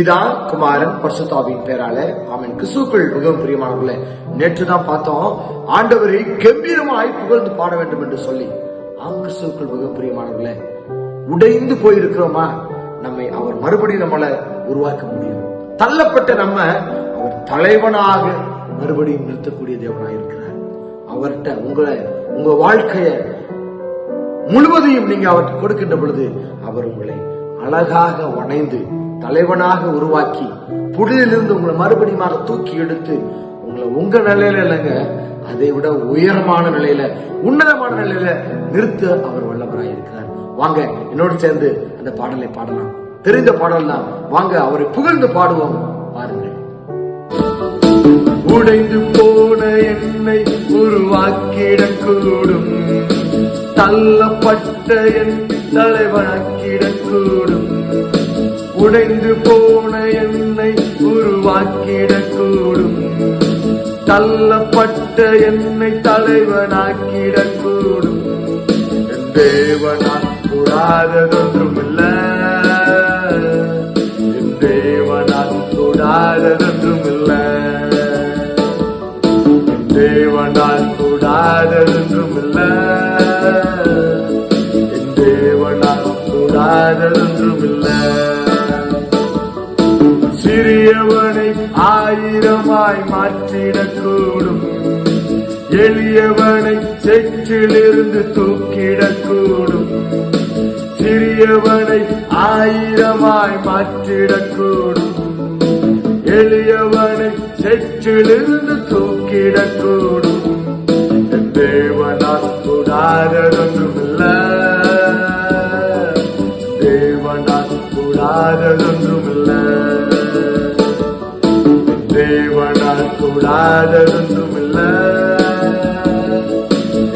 பிதா குமாரன் பர்சுத்தாவின் பேரால அவன் கிறிஸ்துக்குள் மிகவும் பிரியமானவர்களே நேற்று தான் பார்த்தோம் ஆண்டவரை கம்பீரமாய் புகழ்ந்து பாட வேண்டும் என்று சொல்லி. ஆம் கிறிஸ்துக்குள் மிகவும் பிரியமானவர்கள உடைந்து போயிருக்கிறோமா? நம்மை அவர் மறுபடியும் நம்மளை உருவாக்க முடியும். தள்ளப்பட்ட நம்ம அவர் தலைவனாக மறுபடியும் நிறுத்தக்கூடிய தேவனாக இருக்கிறார். அவர்கிட்ட உங்களை உங்க வாழ்க்கைய முழுவதையும் நீங்க அவருக்கு கொடுக்கின்ற பொழுது அவர் உங்களை அழகாக வணைந்து தலைவனாக உருவாக்கி புடிலிருந்து உங்களை மறுபடியும் தூக்கி எடுத்து உங்களை உங்க நிலையில இல்லைங்க அதை விட உயரமான நிலையில உன்னதமான நிலையில நிறுத்த அவர் வல்லவராய் இருக்கிறார். வாங்க என்னோடு சேர்ந்து அந்த பாடலை பாடலாம். தெரிந்த பாடல் தான் வாங்க அவரை புகழ்ந்து பாடுவோம். பாருங்கள். உடைந்து போன என்னை உருவாக்கிடக்கூடும். தள்ளப்பட்ட என் தலைவனாக்கிடக்கூடும். உடைந்து போன என்னை உருவாக்கிடக்கூடும். தள்ளப்பட்ட என்னை தலைவனாக்கிடக்கூடும். என் தேவனால் கூடாததொன்றுமில்ல. என் தேவனால் கூடாததொன்றுமில்ல. என் தேவனால் கூடாததொன்றுமில்ல. என் தேவனால் கூடாததொன்றுமில்ல. சிறியவனை ஆயிரமாய் மாற்றிடக்கூடும். எளியவனை செற்றிலிருந்து தூக்கிடக்கூடும். சிறியவனை ஆயிரமாய் மாற்றிடக்கூடும். எளியவனை செற்றிலிருந்து தூக்கிடக்கூடும். தேவனால் கூடாததொன்றுமில்ல. தேவனால் கூடாததொன்றுமில்ல. தேவனால்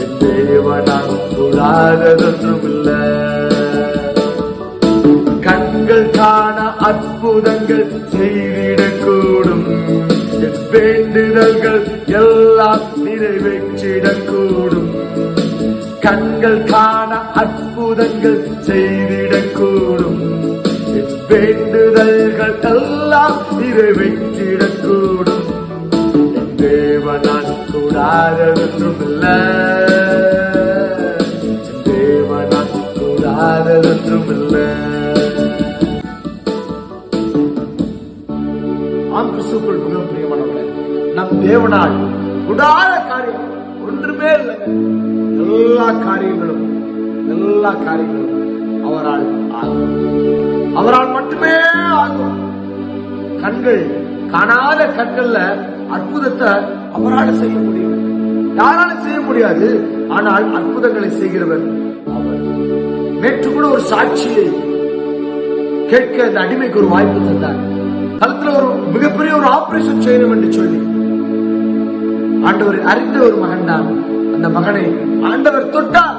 என் தேவனால் கூடாததொன்றுமில்ல கண்கள் காண அற்புதங்கள் செய்திடக்கூடும். என் வேண்டுதல்கள் எல்லாம் நிறைவேற்றிடக்கூடும். கண்கள் காண அற்புதங்கள் செய்திடக்கூடும். வேண்டுதல்கள் எல்லாம் நிறைவேற்றிட கூடாததொன்றுமில்ல என் தேவனால் கூடாததொன்றுமில்ல ஆம் கிறிஸ்துக்குள் மிகவும் பிரியமானவர்களே நம் தேவனால் கூடாத காரியம் ஒன்றுமே இல்லைங்க. எல்லா காரியங்களும் எல்லா காரியங்களும் அவரால் ஆகும். அவரால் மட்டுமே ஆகும். கண்கள் காணாத கண்கள்ல அற்புதத்தை அவரால் செய்ய முடியும். யாராலும் செய்ய முடியாது. ஆனால் அற்புதங்களை செய்கிறவர் அவர். நேற்று கூட ஒரு சாட்சியை கேட்க அந்த அடிமைக்கு ஒரு வாய்ப்பு தந்தார். கழுத்துல ஒரு மிகப்பெரிய ஒரு ஆபரேஷன் செய்யணும் என்று சொல்லி. ஆண்டவர் அறிந்த ஒரு மகன் தான். அந்த மகனை ஆண்டவர் தொட்டார்.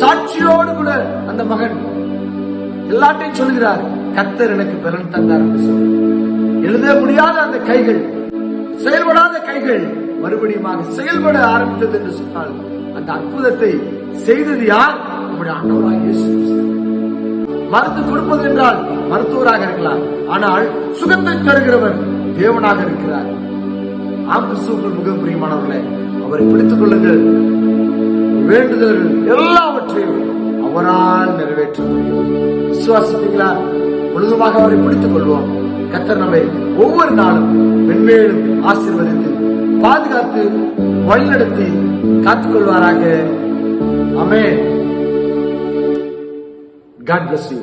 சாட்சியோடு கூட அந்த மகன் எல்லாத்தையும் சொல்கிறார். கத்தர் எனக்கு பலன் தந்தார் என்று சொல்லி. எழுத முடியாத அந்த கைகள் செயல்படாத கைகள் மறுபடியும் செயல்பட ஆரம்பித்தது என்று சொன்னால் அந்த அற்புதத்தை செய்தது யார்? நம்முடைய ஆண்டவராக இயேசு மருந்து கொடுப்பது என்றால் மருத்துவராக இருக்கலாம். ஆனால் சுகத்தை தருகிறவர் தேவனாக இருக்கிறார். ஆம் கிறிஸ்துவுக்குள் மிக பிரியமானவர்களே அவரை பிடித்துக் கொள்ளுங்கள். வேண்டுதல்கள் எல்லாவற்றையும் அவரால் நிறைவேற்ற முடியும். விசுவாசிப்பீங்களா முழுதுமாக அவரை பிடித்துக் கொள்வோம். கத்தர் நம்மை ஒவ்வொரு நாளும் மென்மேலும் ஆசீர்வதித்து பாதுகாத்து வழிநடத்தி காத்துக்கொள்வாராக. அமே காட் பிளஸ் யூ